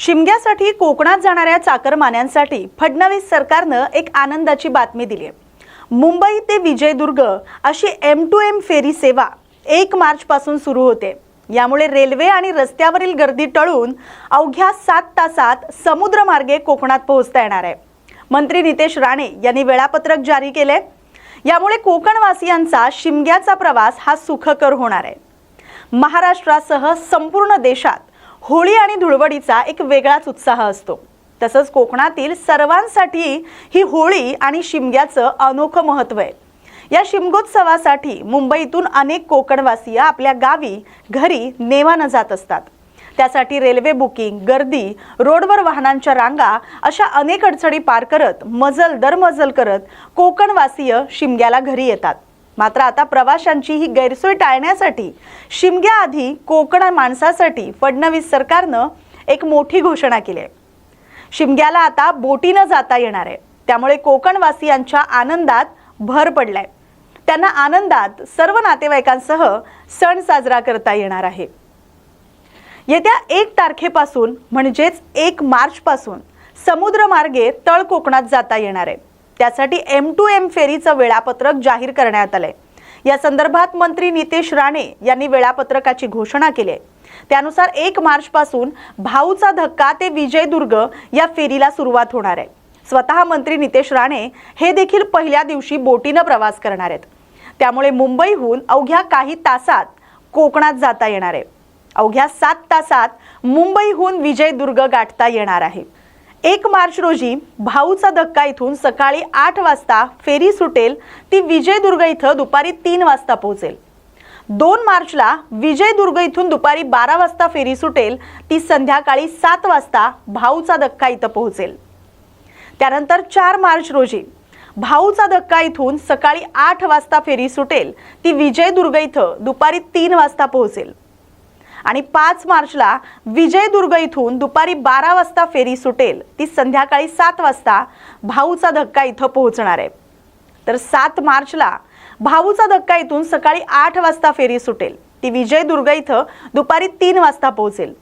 शिमग्यासाठी कोकणात जाणाऱ्या चाकरमान्यांसाठी फडणवीस सरकारनं एक आनंदाची बातमी दिली आहे. मुंबई ते विजयदुर्ग अशी एम टू एम फेरी सेवा एक मार्चपासून सुरू होते. यामुळे रेल्वे आणि रस्त्यावरील गर्दी टळून अवघ्या सात तासात समुद्रमार्गे कोकणात पोहोचता येणार आहे. मंत्री नितेश राणे यांनी वेळापत्रक जारी केले यामुळे कोकणवासियांचा शिमग्याचा प्रवास हा सुखकर होणार आहे. महाराष्ट्रासह संपूर्ण देशात होळी आणि धुळवडीचा एक वेगळाच उत्साह असतो. तसंच कोकणातील सर्वांसाठी ही होळी आणि शिमग्याचं अनोखं महत्त्व आहे. या शिमगोत्सवासाठी मुंबईतून अनेक कोकणवासीय आपल्या गावी घरी नेवानं जात असतात. त्यासाठी रेल्वे बुकिंग गर्दी रोडवर वाहनांच्या रांगा अशा अनेक अडचणी पार करत मजल दरमजल करत कोकणवासीय शिमग्याला घरी येतात. मात्र आता प्रवाशांची ही गैरसोय टाळण्यासाठी शिमग्याआधी कोकण माणसासाठी फडणवीस सरकारनं एक मोठी घोषणा केली आहे. शिमग्याला आता बोटीनं जाता येणार आहे. त्यामुळे कोकणवासियांच्या आनंदात भर पडलाय. त्यांना आनंदात सर्व नातेवाईकांसह सण साजरा करता येणार आहे. येत्या एक तारखेपासून म्हणजेच एक मार्चपासून समुद्रमार्गे तळ कोकणात जाता येणार आहे. त्यासाठी एम टू एम फेरीचं वेळापत्रक जाहीर करण्यात आलंय. या संदर्भात मंत्री नितेश राणे यांनी वेळापत्रकाची घोषणा केली आहे. त्यानुसार एक मार्च पासून भाऊचा धक्का ते विजयदुर्ग या फेरीला सुरुवात होणार आहे. स्वतः मंत्री नितेश राणे हे देखील पहिल्या दिवशी बोटीनं प्रवास करणार आहेत. त्यामुळे मुंबईहून अवघ्या काही तासात कोकणात जाता येणार आहे. अवघ्या सात तासात मुंबईहून विजयदुर्ग गाठता येणार आहे. एक मार्च रोजी भाऊचा धक्का इथून सकाळी आठ वाजता फेरी सुटेल ती विजयदुर्ग इथं दुपारी तीन वाजता पोहोचेल. दोन मार्चला विजयदुर्ग इथून दुपारी बारा वाजता फेरी सुटेल ती संध्याकाळी सात वाजता भाऊचा धक्का इथं पोहोचेल. त्यानंतर चार मार्च रोजी भाऊचा धक्का इथून सकाळी आठ वाजता फेरी सुटेल ती विजयदुर्ग इथं दुपारी तीन वाजता पोहोचेल. आणि पाच मार्चला विजयदुर्ग इथून दुपारी बारा वाजता फेरी सुटेल. ती संध्याकाळी सात वाजता भाऊचा धक्का इथं पोहोचणार आहे. तर सात मार्चला भाऊचा धक्का इथून सकाळी आठ वाजता फेरी सुटेल. ती विजयदुर्ग इथं दुपारी तीन वाजता पोहोचेल.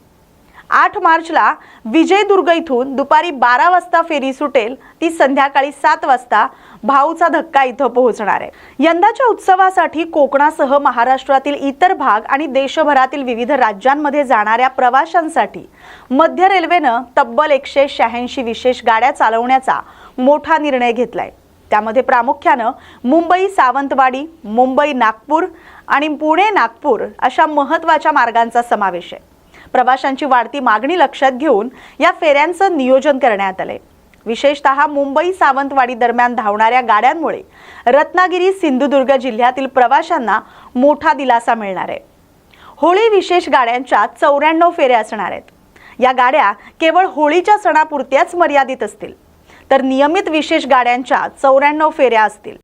आठ मार्चला विजयदुर्ग इथून दुपारी बारा वाजता फेरी सुटेल. ती संध्याकाळी सात वाजता भाऊचा धक्का इथं पोहोचणार आहे. यंदाच्या उत्सवासाठी कोकणासह महाराष्ट्रातील इतर भाग आणि देशभरातील विविध राज्यांमध्ये जाणाऱ्या प्रवाशांसाठी मध्य रेल्वेनं तब्बल एकशे शहाऐंशी विशेष गाड्या चालवण्याचा मोठा निर्णय घेतलाय. त्यामध्ये प्रामुख्यानं मुंबई सावंतवाडी मुंबई नागपूर आणि पुणे नागपूर अशा महत्त्वाच्या मार्गांचा समावेश आहे. प्रवाशांची वाढती मागणी लक्षात घेऊन या फेऱ्यांचं नियोजन करण्यात आलंय. विशेषतः मुंबई सावंतवाडी दरम्यान धावणाऱ्या गाड्यांमुळे रत्नागिरी सिंधुदुर्ग जिल्ह्यातील प्रवाशांना मोठा दिलासा मिळणार आहे. होळी विशेष गाड्यांच्या चौऱ्याण्णव फेऱ्या असणार आहेत. या गाड्या केवळ होळीच्या सणापुरत्याच मर्यादित असतील तर नियमित विशेष गाड्यांच्या चौऱ्याण्णव फेऱ्या असतील.